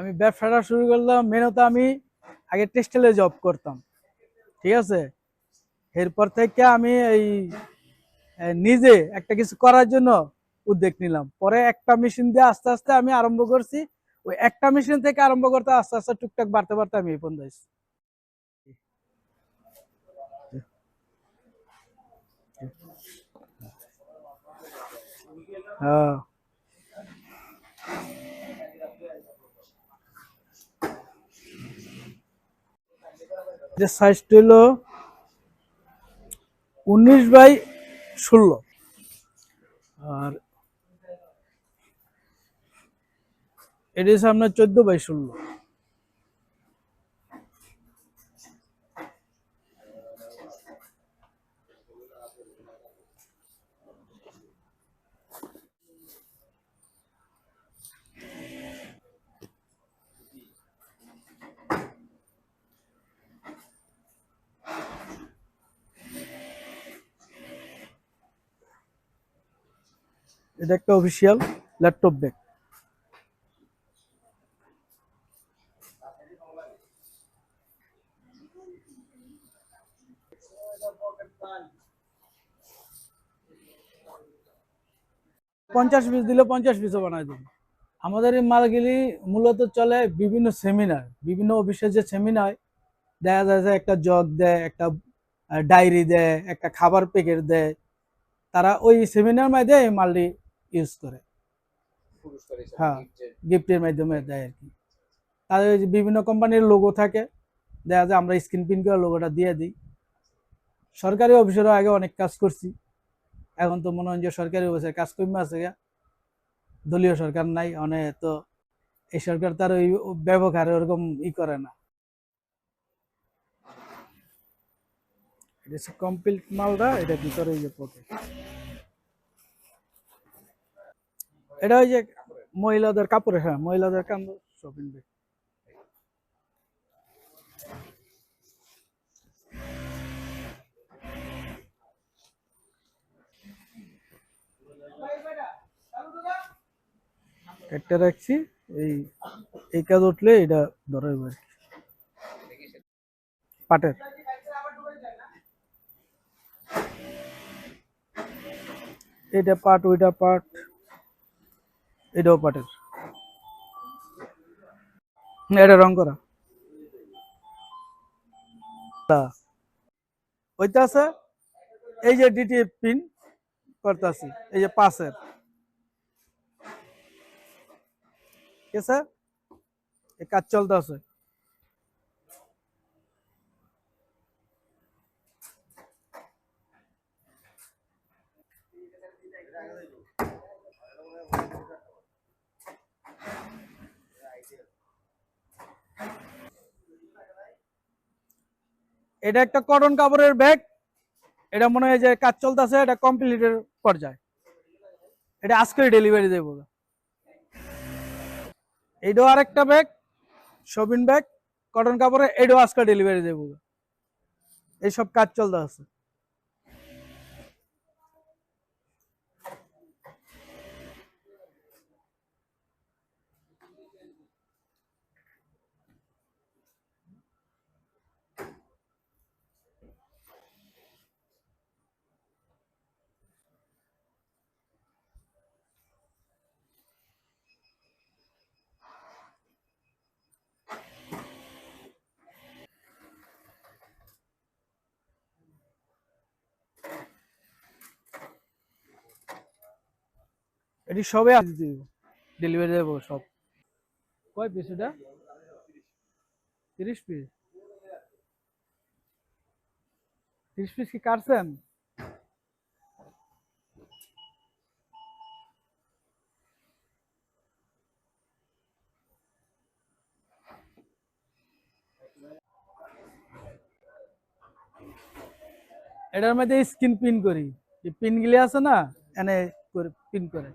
আমি ব্যবসাটা শুরু করলাম মেনত আমি আগে টেক্সটাইলে জব করতাম, ঠিক আছে? এরপর থেকে আমি এই নিজে একটা কিছু করার জন্য উদ্যোগ নিলাম। পরে একটা মেশিন দিয়ে আস্তে আস্তে আমি আরম্ভ করছি। ওই একটা মেশিন থেকে আরম্ভ করতে আস্তে আস্তে টুকটাক বাড়তে বাড়তে আমি এই পর্যন্ত। হ্যাঁ। যে সাইজটা হলো উনিশ বাই ষোলো। আর এটি হচ্ছে আপনার চোদ্দ বাই ষোলো। এটা একটা অফিসিয়াল ল্যাপটপ ব্যাগ পঞ্চাশ পিস দিলে পঞ্চাশ পিসও বানাই দেবো। আমাদের এই মালগুলি মূলত চলে বিভিন্ন সেমিনার বিভিন্ন অফিসে যে সেমিনার দেখা যায় যে একটা জগ দেয়, একটা ডায়েরি দেয়, একটা খাবার প্যাকেট দেয়। তারা ওই সেমিনার মাধ্যমে মালটি ইউজ করে। হ্যাঁ। গিফটের মাধ্যমে দেয় আর কি। তাদের ওই যে বিভিন্ন কোম্পানির লোগো থাকে দেখা যায় আমরা স্ক্রিন প্রিন্ট করে লোগোটা দিয়ে দিই। সরকারি অফিসেরও আগে অনেক কাজ করছি। এখন তো মনে হয় যে সরকারি অফিসের কাজ কমে আছে গা। দলীয় সরকার নাই অনেক তো এই সরকার তার ওই ব্যবহার ওরকম ই করে না। এটা কমপ্লিট মালটা এটা ভিতরে যে পকেট এটা ওই যে মহিলাদের কাপড়ে হ্যাঁ মহিলাদের কান্দ শপিং ব্যাগ একটা রাখছি, এই এই কাজ উঠলে এটা ধরা কি। পাটের। এটা পাট, ওইটা পাট। এটাও পাটের। এটা রং করা। তা, ওইটা আছে এই যে ডিটিএফ পিন করতেছি এই যে পাশের। ঠিক আছে? এই কাজ চলতে আছে। এটা একটা কটন কাপড়ের ব্যাগ এটা মনে হয় যে কাজ চলতেছে, এটা কমপ্লিটের পর্যায়ে। এটা আজকে ডেলিভারি দেব। এইটাও আরেকটা ব্যাগ শপিং ব্যাগ কটন কাপড়ে এটাও আজকে ডেলিভারি দেব। এইসব কাজ চলতে আছে এটি সবে আজ দিব ডেলিভারি দেবো সব। কয় পিস এটা? তিরিশ পিস তিরিশ পিস কি কাটছেন এটার মধ্যে স্ক্রিন পিন করি। পিন গুলি আছে না, এনে পিন করে।